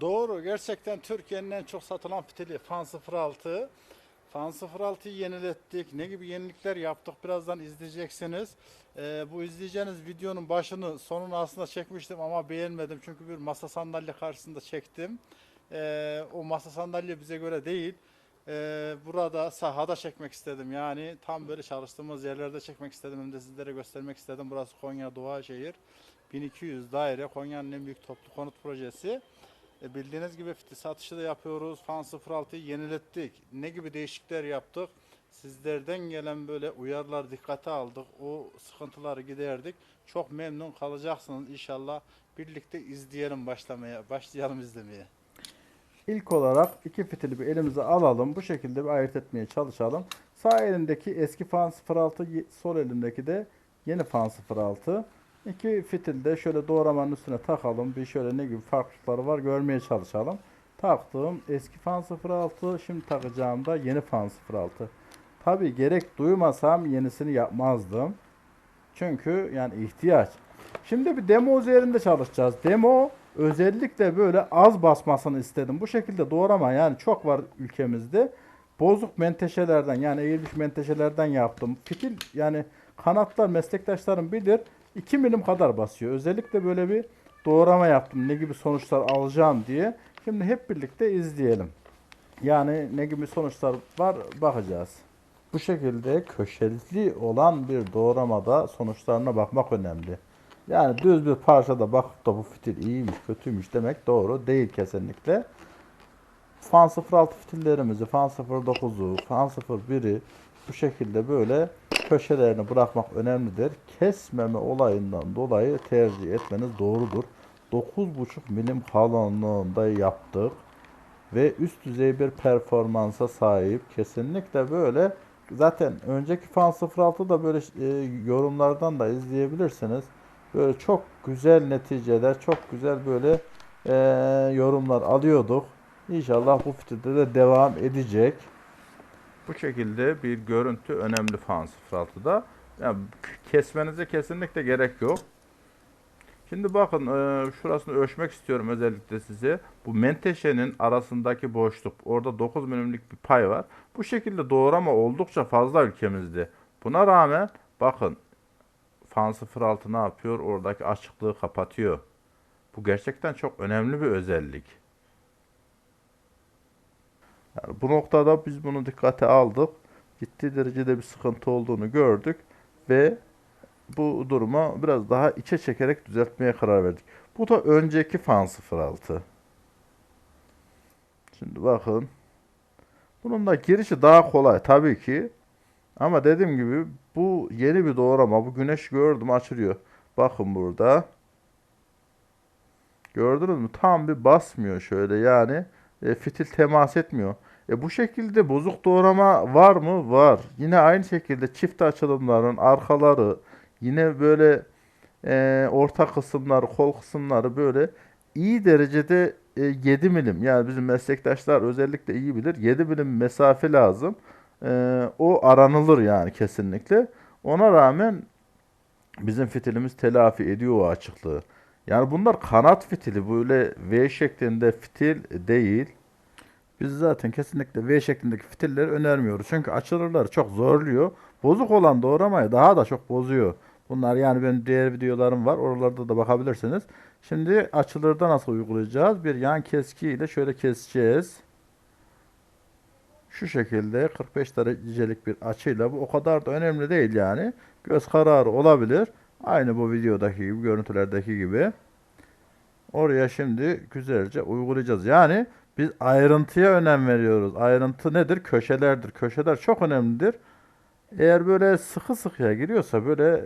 Doğru. Gerçekten Türkiye'nin en çok satılan fitili Fan 06. Fan 06'yı yenilettik. Ne gibi yenilikler yaptık birazdan izleyeceksiniz. Ee, bu izleyeceğiniz videonun başını sonunu aslında çekmiştim ama beğenmedim. Çünkü bir masa sandalye karşısında çektim. Ee, o masa sandalye bize göre değil. Ee, burada sahada çekmek istedim. Yani tam böyle çalıştığımız yerlerde çekmek istedim. Hem de sizlere göstermek istedim. Burası Konya Doğaşehir. 1200 daire Konya'nın en büyük toplu konut projesi. E, bildiğiniz gibi fitil satışı da yapıyoruz. Fan 06'yı yenilettik. Ne gibi değişiklikler yaptık? Sizlerden gelen böyle uyarılar dikkate aldık. O sıkıntıları giderdik. Çok memnun kalacaksınız inşallah. Birlikte izleyelim başlamaya. Başlayalım izlemeye. İlk olarak iki fitili bir elimize alalım. Bu şekilde bir ayırt etmeye çalışalım. Sağ elimdeki eski fan 06, ye- sol elimdeki de yeni fan 06. İki fitil de şöyle doğramanın üstüne takalım. Bir şöyle ne gibi farklılıkları var görmeye çalışalım. Taktığım eski fan 06, şimdi takacağım da yeni fan 06. Tabi gerek duymasam yenisini yapmazdım. Çünkü yani ihtiyaç. Şimdi bir demo üzerinde çalışacağız. Demo özellikle böyle az basmasını istedim. Bu şekilde doğrama yani çok var ülkemizde. Bozuk menteşelerden yani eğilmiş menteşelerden yaptım. Fitil yani kanatlar meslektaşlarım bilir 2 milim kadar basıyor. Özellikle böyle bir doğrama yaptım. Ne gibi sonuçlar alacağım diye. Şimdi hep birlikte izleyelim. Yani ne gibi sonuçlar var bakacağız. Bu şekilde köşeli olan bir doğramada sonuçlarına bakmak önemli. Yani düz bir parçada bakıp da bu fitil iyiymiş, kötüymüş demek doğru değil kesinlikle. Fan 06 fitillerimizi, fan 09'u, fan 01'i bu şekilde böyle köşelerini bırakmak önemlidir. Kesmeme olayından dolayı tercih etmeniz doğrudur. 9,5 milim kalınlığında yaptık ve üst düzey bir performansa sahip. Kesinlikle böyle zaten önceki Fan 06'da böyle e, yorumlardan da izleyebilirsiniz. Böyle çok güzel neticeler, çok güzel böyle e, yorumlar alıyorduk. İnşallah bu fitilde de devam edecek. Bu şekilde bir görüntü önemli Fan 06'da. Yani kesmenize kesinlikle gerek yok. Şimdi bakın e, şurasını ölçmek istiyorum özellikle size. Bu menteşenin arasındaki boşluk. Orada 9 milimlik bir pay var. Bu şekilde doğrama oldukça fazla ülkemizde. Buna rağmen bakın Fan 06 ne yapıyor? Oradaki açıklığı kapatıyor. Bu gerçekten çok önemli bir özellik. Yani bu noktada biz bunu dikkate aldık. Ciddi derecede bir sıkıntı olduğunu gördük ve bu durumu biraz daha içe çekerek düzeltmeye karar verdik. Bu da önceki fan 06. Şimdi bakın. Bunun da girişi daha kolay tabii ki. Ama dediğim gibi bu yeni bir doğrama. Bu güneş gördüm açılıyor. Bakın burada. Gördünüz mü? Tam bir basmıyor şöyle yani. E, fitil temas etmiyor. E, bu şekilde bozuk doğrama var mı? Var. Yine aynı şekilde çift açılımların arkaları, Yine böyle e, orta kısımları, kol kısımları böyle iyi derecede e, 7 milim. Yani bizim meslektaşlar özellikle iyi bilir. 7 milim mesafe lazım. E, o aranılır yani kesinlikle. Ona rağmen bizim fitilimiz telafi ediyor o açıklığı. Yani bunlar kanat fitili. Böyle V şeklinde fitil değil. Biz zaten kesinlikle V şeklindeki fitilleri önermiyoruz. Çünkü açılırlar çok zorluyor. Bozuk olan doğramayı daha da çok bozuyor. Bunlar yani benim diğer videolarım var. Oralarda da bakabilirsiniz. Şimdi açılırda nasıl uygulayacağız? Bir yan keski ile şöyle keseceğiz. Şu şekilde 45 derecelik bir açıyla bu o kadar da önemli değil yani. Göz kararı olabilir. Aynı bu videodaki gibi, görüntülerdeki gibi. Oraya şimdi güzelce uygulayacağız. Yani biz ayrıntıya önem veriyoruz. Ayrıntı nedir? Köşelerdir. Köşeler çok önemlidir. Eğer böyle sıkı sıkıya giriyorsa böyle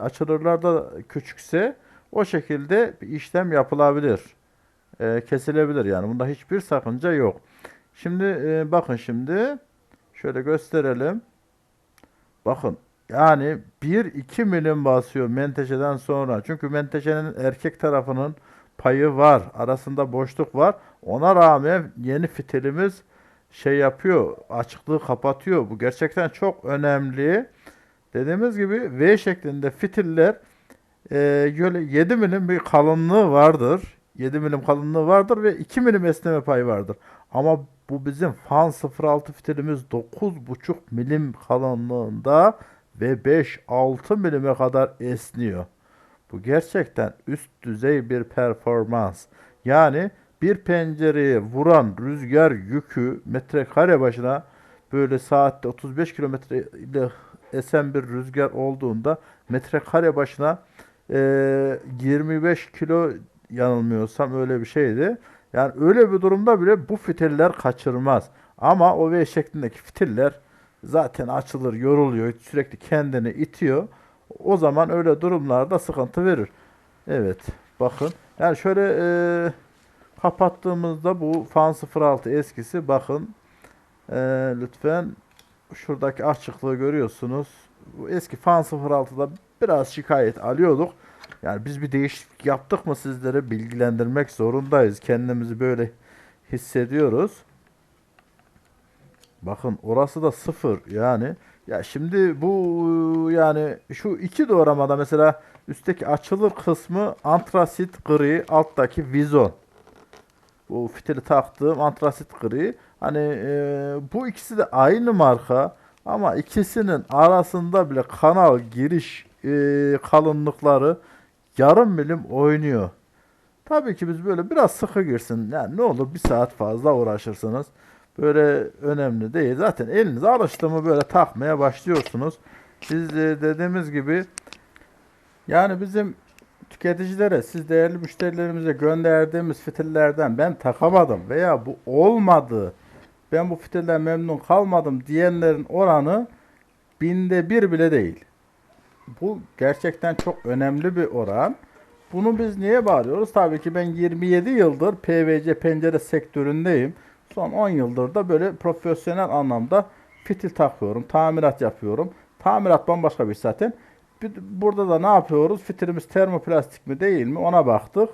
açılırlarda küçükse o şekilde bir işlem yapılabilir. Ee, kesilebilir yani. Bunda hiçbir sakınca yok. Şimdi e, bakın şimdi şöyle gösterelim. Bakın yani 1-2 milim basıyor menteşeden sonra. Çünkü menteşenin erkek tarafının payı var. Arasında boşluk var. Ona rağmen yeni fitilimiz şey yapıyor. Açıklığı kapatıyor. Bu gerçekten çok önemli. Dediğimiz gibi V şeklinde fitiller e, böyle 7 milim bir kalınlığı vardır. 7 milim kalınlığı vardır ve 2 milim esneme payı vardır. Ama bu bizim fan 06 fitilimiz 9,5 milim kalınlığında ve 5-6 milime kadar esniyor. Bu gerçekten üst düzey bir performans. Yani bir pencereye vuran rüzgar yükü metrekare başına böyle saatte 35 kilometre ile esen bir rüzgar olduğunda metrekare başına eee, 25 kilo yanılmıyorsam öyle bir şeydi. Yani öyle bir durumda bile bu fitiller kaçırmaz. Ama o V şeklindeki fitiller zaten açılır, yoruluyor, sürekli kendini itiyor. O zaman öyle durumlarda sıkıntı verir. Evet, bakın. Yani şöyle eee, kapattığımızda bu fan 06 eskisi bakın eee, lütfen şuradaki açıklığı görüyorsunuz. Bu eski fan 06'da biraz şikayet alıyorduk. Yani biz bir değişiklik yaptık mı sizlere bilgilendirmek zorundayız. Kendimizi böyle hissediyoruz. Bakın orası da sıfır yani. Ya şimdi bu yani şu iki doğramada mesela üstteki açılır kısmı antrasit gri, alttaki vizon. Bu fitili taktığım antrasit gri. Hani e, bu ikisi de aynı marka ama ikisinin arasında bile kanal giriş e, kalınlıkları yarım milim oynuyor. Tabii ki biz böyle biraz sıkı girsin. Yani ne olur bir saat fazla uğraşırsınız. Böyle önemli değil. Zaten elinize alıştı mı böyle takmaya başlıyorsunuz. Biz de dediğimiz gibi yani bizim tüketicilere, siz değerli müşterilerimize gönderdiğimiz fitillerden ben takamadım veya bu olmadı, ben bu fitilden memnun kalmadım diyenlerin oranı binde bir bile değil. Bu gerçekten çok önemli bir oran. Bunu biz niye bağırıyoruz? Tabii ki ben 27 yıldır PVC pencere sektöründeyim. Son 10 yıldır da böyle profesyonel anlamda fitil takıyorum, tamirat yapıyorum. Tamirat bambaşka bir iş zaten. Burada da ne yapıyoruz? Fitilimiz termoplastik mi değil mi ona baktık.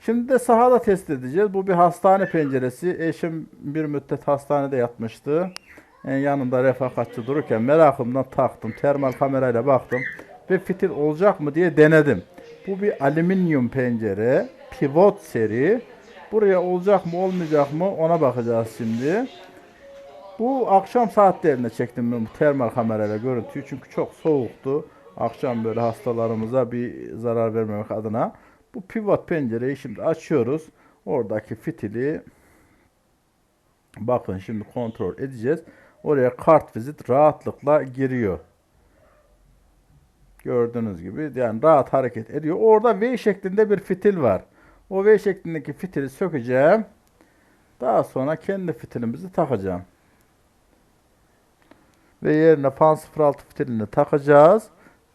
Şimdi de sahada test edeceğiz. Bu bir hastane penceresi. Eşim bir müddet hastanede yatmıştı. En yanında refakatçi dururken merakımdan taktım. Termal kamerayla baktım. Ve fitil olacak mı diye denedim. Bu bir alüminyum pencere. Pivot seri. Buraya olacak mı olmayacak mı ona bakacağız şimdi. Bu akşam saatlerinde çektim ben bu termal kamerayla görüntüyü. Çünkü çok soğuktu. Akşam böyle hastalarımıza bir zarar vermemek adına. Bu pivot pencereyi şimdi açıyoruz. Oradaki fitili bakın şimdi kontrol edeceğiz. Oraya kart vizit rahatlıkla giriyor. Gördüğünüz gibi yani rahat hareket ediyor. Orada V şeklinde bir fitil var. O V şeklindeki fitili sökeceğim. Daha sonra kendi fitilimizi takacağım. Ve yerine fan 06 fitilini takacağız.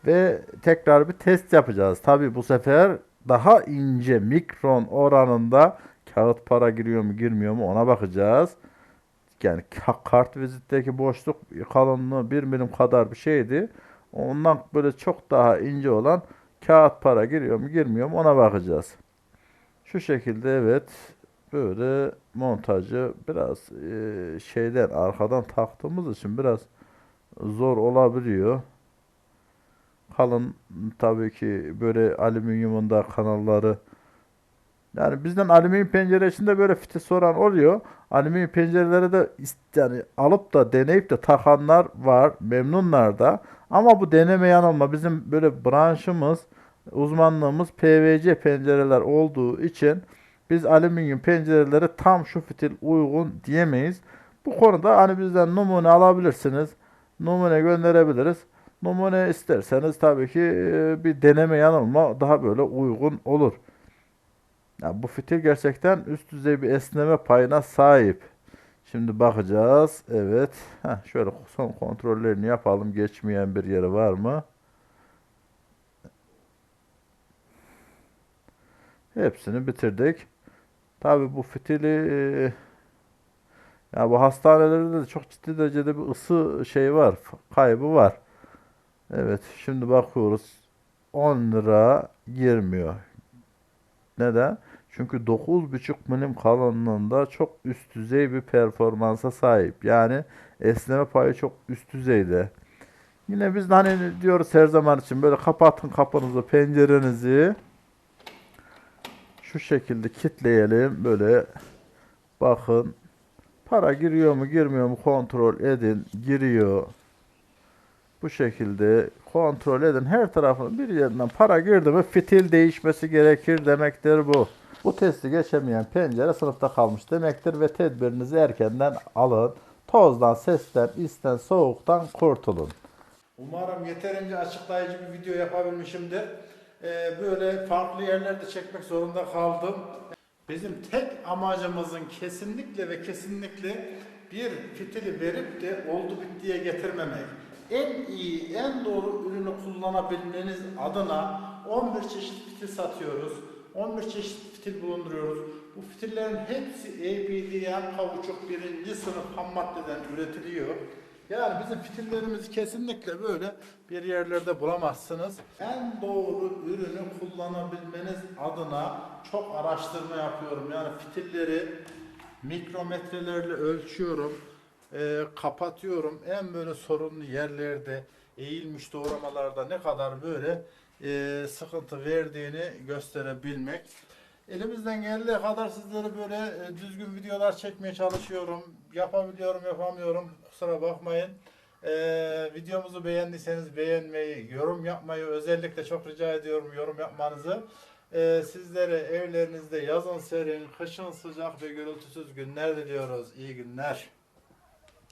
Ve tekrar bir test yapacağız. Tabi bu sefer daha ince mikron oranında kağıt para giriyor mu girmiyor mu ona bakacağız. Yani ka- kart vizitteki boşluk kalınlığı 1 milim kadar bir şeydi. Ondan böyle çok daha ince olan kağıt para giriyor mu girmiyor mu ona bakacağız. Şu şekilde evet böyle montajı biraz e, şeyden arkadan taktığımız için biraz zor olabiliyor. Kalın tabii ki böyle alüminyumun da kanalları yani bizden alüminyum pencere içinde böyle fitil soran oluyor. Alüminyum pencereleri de yani alıp da deneyip de takanlar var. Memnunlar da. Ama bu deneme yanılma. Bizim böyle branşımız, uzmanlığımız PVC pencereler olduğu için biz alüminyum pencerelere tam şu fitil uygun diyemeyiz. Bu konuda hani bizden numune alabilirsiniz. Numune gönderebiliriz. Numune isterseniz tabii ki e, bir deneme yanılma daha böyle uygun olur. Ya bu fitil gerçekten üst düzey bir esneme payına sahip. Şimdi bakacağız. Evet. Heh, şöyle son kontrollerini yapalım. Geçmeyen bir yeri var mı? Hepsini bitirdik. Tabii bu fitili e, ya bu hastanelerde de çok ciddi derecede bir ısı şey var. Kaybı var. Evet. Şimdi bakıyoruz. 10 lira girmiyor. Neden? Çünkü 9,5 milim kalınlığında çok üst düzey bir performansa sahip. Yani esneme payı çok üst düzeyde. Yine biz hani diyoruz her zaman için böyle kapatın kapınızı, pencerenizi. Şu şekilde kitleyelim. Böyle bakın. Para giriyor mu girmiyor mu kontrol edin. Giriyor. Bu şekilde kontrol edin. Her tarafın bir yerinden para girdi mi fitil değişmesi gerekir demektir bu. Bu testi geçemeyen pencere sınıfta kalmış demektir ve tedbirinizi erkenden alın. Tozdan, sesten, isten, soğuktan kurtulun. Umarım yeterince açıklayıcı bir video yapabilmişimdir. Ee, böyle farklı yerlerde çekmek zorunda kaldım. Bizim tek amacımızın kesinlikle ve kesinlikle bir fitili verip de oldu bittiye getirmemek. En iyi, en doğru ürünü kullanabilmeniz adına 11 çeşit fitil satıyoruz. 11 çeşit fitil bulunduruyoruz. Bu fitillerin hepsi ABD'den kauçuk birinci sınıf ham maddeden üretiliyor. Yani bizim fitillerimizi kesinlikle böyle bir yerlerde bulamazsınız. En doğru ürünü kullanabilmeniz adına çok araştırma yapıyorum. Yani fitilleri mikrometrelerle ölçüyorum, e, kapatıyorum. En böyle sorunlu yerlerde, eğilmiş doğramalarda ne kadar böyle e, sıkıntı verdiğini gösterebilmek. Elimizden geldiği kadar sizlere böyle e, düzgün videolar çekmeye çalışıyorum. Yapabiliyorum, yapamıyorum. Kusura bakmayın. E, videomuzu beğendiyseniz beğenmeyi, yorum yapmayı özellikle çok rica ediyorum yorum yapmanızı. E, sizlere evlerinizde yazın serin, kışın sıcak ve gürültüsüz günler diliyoruz. İyi günler.